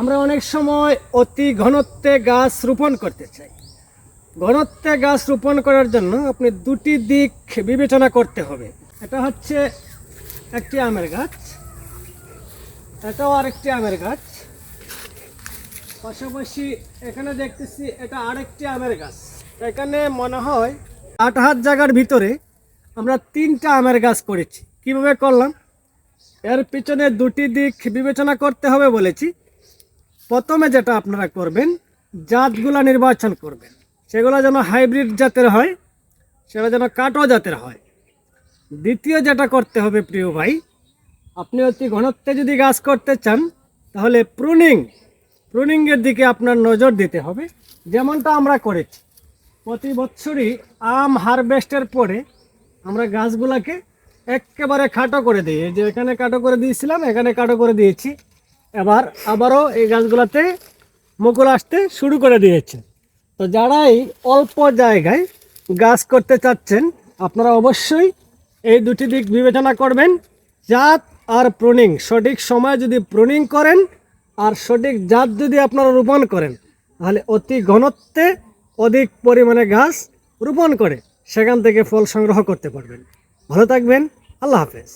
আমরা অনেক সময় অতি ঘনত্বে গাছ রোপণ করতে চাই। ঘনত্বে গাছ রোপণ করার জন্য আপনি দুটি দিক বিবেচনা করতে হবে। এটা হচ্ছে একটি আমের গাছ, এটাও আরেকটি আমের গাছ। পাশাপাশি এখানে দেখতেছি এটা আরেকটি আমের গাছ। এখানে মনে হয় আট হাত জায়গার ভিতরে আমরা তিনটা আমের গাছ করেছি। কীভাবে করলাম? এর পিছনে দুটি দিক বিবেচনা করতে হবে বলেছি। প্রথমে যেটা আপনারা করবেন, জাতগুলা নির্বাচন করবেন। সেগুলো যেন হাইব্রিড জাতের হয়, সেগুলো যেন কাটো জাতের হয়। দ্বিতীয় যেটা করতে হবে প্রিয় ভাই, আপনি অতি ঘনত্বে যদি গাছ করতে চান, তাহলে প্রুনিং প্রুনিংয়ের দিকে আপনার নজর দিতে হবে। যেমনটা আমরা করেছি, প্রতি বছরই আম হারভেস্টের পরে আমরা গাছগুলাকে একেবারে খাটো করে দিই। যে এখানে কাটো করে দিয়েছিলাম, এখানে কাটো করে দিয়েছি। এবার আবারও এই গাছগুলাতে মুকুল আসতে শুরু করে দিয়েছে। তো যারাই অল্প জায়গায় গাছ করতে চাচ্ছেন, আপনারা অবশ্যই এই দুটি দিক বিবেচনা করবেন। জাত আর প্রুনিং সঠিক সময় যদি প্রুনিং করেন আর সঠিক জাত যদি আপনারা রোপণ করেন, তাহলে অতি ঘনত্বে অধিক পরিমাণে গাছ রোপণ করে সেখান থেকে ফল সংগ্রহ করতে পারবেন। ভালো থাকবেন, আল্লাহ হাফেজ।